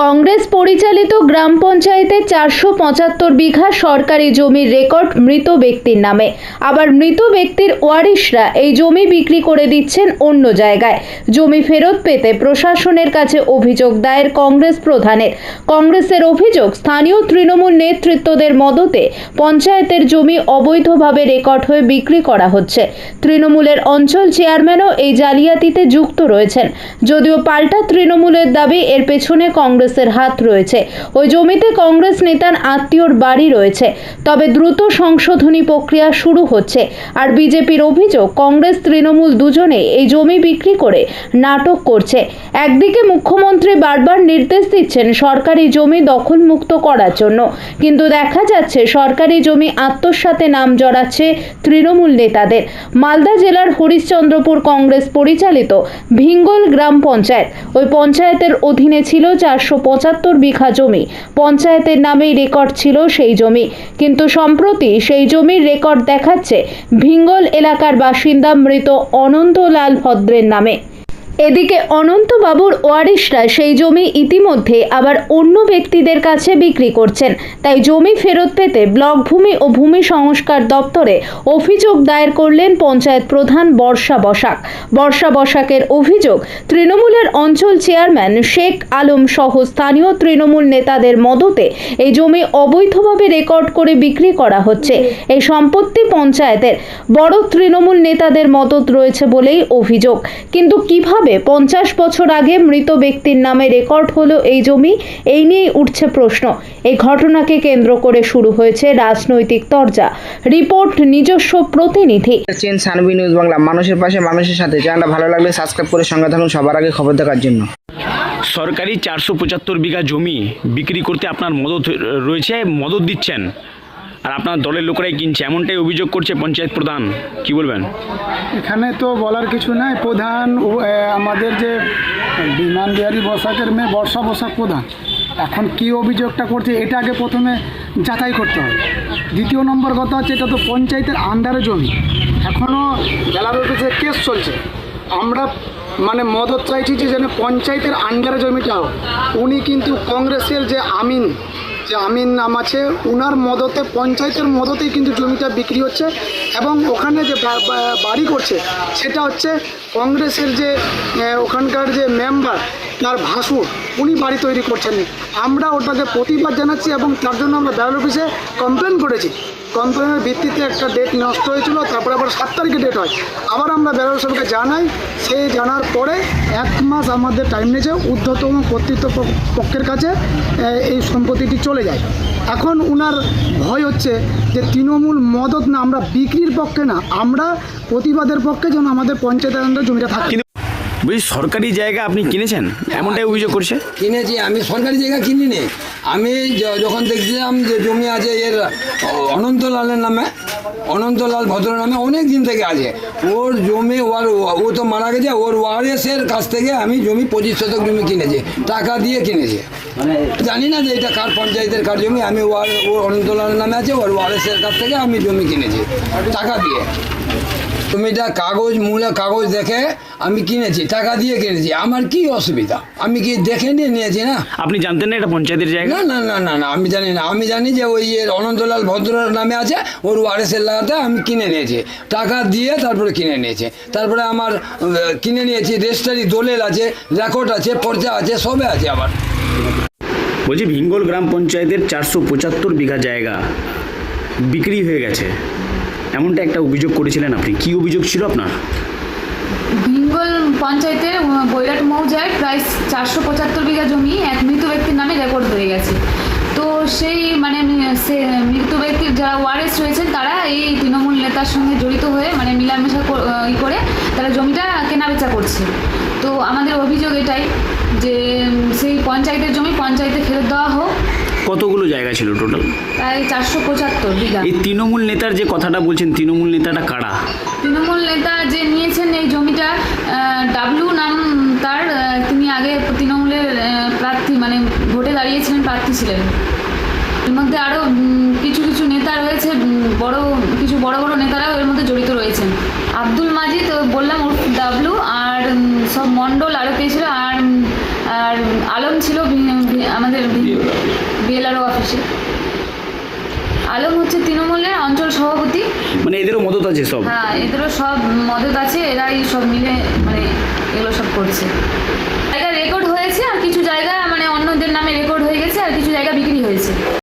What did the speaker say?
কংগ্রেস পরিচালিত গ্রাম পঞ্চায়েতের চারশো পঁচাত্তর বিঘা সরকারি জমির রেকর্ড মৃত ব্যক্তির নামে। আবার মৃত ব্যক্তির ওয়ারিশরা এই জমি বিক্রি করে দিচ্ছেন অন্য জায়গায়। জমি ফেরত পেতে প্রশাসনের কাছে অভিযোগ দায়ের কংগ্রেস প্রধানের। কংগ্রেসের অভিযোগ, স্থানীয় তৃণমূল নেতৃত্বদের মদতে পঞ্চায়েতের জমি অবৈধভাবে রেকর্ড হয়ে বিক্রি করা হচ্ছে। তৃণমূলের অঞ্চল চেয়ারম্যানও এই জালিয়াতিতে যুক্ত রয়েছেন। যদিও পাল্টা তৃণমূলের দাবি, এর পেছনে কংগ্রেসের হাত রয়েছে। ওই জমিতে কংগ্রেস নেতার আত্মীয়র বাড়ি রয়েছে। তবে দ্রুত সংশোধনী প্রক্রিয়া শুরু হচ্ছে। আর বিজেপির অভিযোগ, কংগ্রেস তৃণমূল দুজনে এই জমি বিক্রি করে নাটক করছে। একদিকে মুখ্যমন্ত্রী বারবার নির্দেশ দিচ্ছেন সরকারি জমি দখলমুক্ত করার জন্য। কিন্তু দেখা যাচ্ছে সরকারি জমি আত্মসাতে নাম জড়াচ্ছে তৃণমূল নেতাদের। মালদা জেলার হরিশ্চন্দ্রপুর কংগ্রেস পরিচালিত ভিঙ্গল গ্রাম পঞ্চায়েত। ওই পঞ্চায়েতের অধীনে ছিল চারশো পঁচাত্তর বিঘা জমি। পঞ্চায়েতের নামেই রেকর্ড ছিল সেই জমি। কিন্তু সম্প্রতি সেই জমির রেকর্ড দেখাচ্ছে ভিঙ্গল এলাকার বাসিন্দা মৃত অনন্তলাল ভদ্রের নামে। এদিকে অনন্তবাবুর ওয়ারিশরা সেই জমি ইতিমধ্যে আবার অন্য ব্যক্তিদের কাছে বিক্রি করছেন। তাই জমি ফেরত পেতে ব্লক ভূমি ও ভূমি সংস্কার দপ্তরে অভিযোগ দায়ের করলেন পঞ্চায়েত প্রধান বর্ষা বসাক। বর্ষা বসাকের অভিযোগ, তৃণমূলের অঞ্চল চেয়ারম্যান শেখ আলম সহ স্থানীয় তৃণমূল নেতাদের মদতে এই জমি অবৈধভাবে রেকর্ড করে বিক্রি করা হচ্ছে। এই সম্পত্তি পঞ্চায়েতের বড় তৃণমূল নেতাদের মদত রয়েছে বলেই অভিযোগ। কিন্তু কীভাবে পঞ্চাশ বছর আগে মৃত ব্যক্তির নামে রেকর্ড হলো এই জমি। এই নিয়েই উঠছে প্রশ্ন। এই ঘটনাকে কেন্দ্র করে শুরু হয়েছে রাজনৈতিক তরজা। রিপোর্ট নিজস্ব প্রতিনিধি। চেন সানবি নিউজ বাংলা। মানুষের পাশে মানুষের সাথে। চ্যানেলটা ভালো লাগলে সাবস্ক্রাইব করে সঙ্গে থাকুন সবার আগে খবর দেখার জন্য। সরকারি চারশো পঁচাত্তর বিঘা জমি বিক্রি করতে আপনার মদত রয়েছে মদত দিচ্ছেন। আর আপনার দলের লোকরাই কিনছে, এমনটাই অভিযোগ করছে পঞ্চায়েত প্রধান। কি বলবেন? এখানে তো বলার কিছু নাই। প্রধান আমাদের যে বিমান বিহারী বসাকের মেয়ে বর্ষা বসাক প্রধান, এখন কি অভিযোগটা করছে এটা আগে প্রথমে যাচাই করতে হবে। দ্বিতীয় নম্বর কথা হচ্ছে, এটা তো পঞ্চায়েতের আন্ডারে জমি। এখনও জেলার অফিসে কেস চলছে। আমরা মানে মদত চাইছি যে যেন পঞ্চায়েতের আন্ডারে জমিটা হোক। উনি কিন্তু কংগ্রেসের যে আমিন যে আমিন নাম আছে, উনার মদতে, পঞ্চায়েতের মদতেই কিন্তু জমিটা বিক্রি হচ্ছে এবং ওখানে যে বাড়ি করছে, সেটা হচ্ছে কংগ্রেসের যে ওখানকার যে মেম্বার, তার ভাসুর, উনি বাড়ি তৈরি করছেন। আমরা ওটাকে প্রতিবাদ জানাচ্ছি এবং তার জন্য আমরা ব্যালট অফিসে কমপ্লেন করেছি। কমপ্লেনের ভিত্তিতে একটা ডেট নষ্ট হয়েছিল, তারপরে আবার সাত তারিখে ডেট হয়। আবার আমরা ব্যালট অফিসকে জানাই সেই জানার পরে এক মাস আমাদের টাইম নিয়েছে ঊর্ধ্বতম কর্তৃত্ব পক্ষের কাছে এই সম্পত্তিটি চলে যায়। এখন উনার ভয় হচ্ছে যে তৃণমূল মদত না আমরা বিক্রির পক্ষে না আমরা প্রতিবাদের পক্ষে যেন আমাদের পঞ্চায়েত জমিটা থাকে। বলছি সরকারি জায়গা আপনি কিনেছেন? এমনটাই অভিযোগ করছে? কিনেছি আমি সরকারি জায়গা কিনিনি। আমি যখন দেখছিলাম যে জমি আছে এর অনন্তলালের নামে অনন্তলাল ভদ্র নামে অনেক দিন থেকে আছে। ওর জমি ওর ও তো মারা গেছে ওর ওয়ারেসের কাছ থেকে আমি জমি পঁচিশ শতক জমি কিনেছি টাকা দিয়ে কিনেছি। জানি না যে এটা কার পঞ্চায়েতের কার জমি আমি ওয়ার ওর অনন্তলালের নামে আছে ওর ওয়ারেসের কাছ থেকে আমি জমি কিনেছি টাকা দিয়ে। জমিটা কাগজ মূলে কাগজ দেখে আমি কিনেছি টাকা দিয়ে কিনেছি আমার কি অসুবিধা? আমি কি দেখে নিয়ে নিয়েছি না? আপনি জানতেন না এটা পঞ্চায়েতের জায়গা? না না না না না আমি জানি না। আমি জানি যে ওই অনন্তলাল ভদ্রর নামে আছে ওর ওয়ারেসের লাগাতে আমি কিনে নিয়েছি। টাকা দিয়ে তারপরে কিনে নিয়েছি। তারপরে আমার কিনে নিয়েছি রেজিস্টারি দলিল আছে রেকর্ড আছে পর্চা আছে সবে আছে আবার। বলছি ভিঙ্গল গ্রাম পঞ্চায়েতের চারশো পঁচাত্তর বিঘা জায়গা বিক্রি হয়ে গেছে। এমনটা একটা অভিযোগ করেছিলেন আপনি। কি অভিযোগ ছিল আপনার? ভিঙ্গল পঞ্চায়েতের বৈরাট মৌজায় প্রায় চারশো পঁচাত্তর বিঘা জমি এক মৃত ব্যক্তির নামে রেকর্ড হয়ে গেছে। তো সেই মানে সে মৃত ব্যক্তির যারা ওয়ারেস রয়েছেন, তারা এই তৃণমূল নেতার সঙ্গে জড়িত হয়ে মানে মিলামেশা ই করে তারা জমিটা কেনাবেচা করছে। তো আমাদের অভিযোগ এটাই যে সেই পঞ্চায়েতের জমি পঞ্চায়েতে ফেরত দেওয়া হোক কতগুলো জায়গা ছিল টোটাল প্রায় চারশো পঁচাত্তর বিঘা। এই তৃণমূল নেতার যে কথাটা বলছেন তৃণমূল নেতাটা কারা? তৃণমূল নেতা যে নিয়েছেন এই জমিটা ডাবলু নাম তার তিনি আগে তৃণমূলের প্রার্থী মানে ভোটে দাঁড়িয়েছিলেন প্রার্থী ছিলেন। এর মধ্যে আরও কিছু কিছু নেতা রয়েছে বড় কিছু বড় বড় নেতারাও এর মধ্যে জড়িত রয়েছেন। আব্দুল মাজিদ ও বললাম ওর ডাবলু আর সব মণ্ডল আরও কে ছিল আর আর আলম ছিল আমাদের জেলারও অফিসে আলম হচ্ছে তৃণমূলের অঞ্চল সভাপতি। মানে এদেরও মদত আছে সব? হ্যাঁ এদেরও সব মদত আছে এরাই সব মিলে মানে এগুলো সব করছে। জায়গা রেকর্ড হয়েছে আর কিছু জায়গা মানে অন্যদের নামে রেকর্ড হয়ে গেছে আর কিছু জায়গা বিক্রি হয়েছে।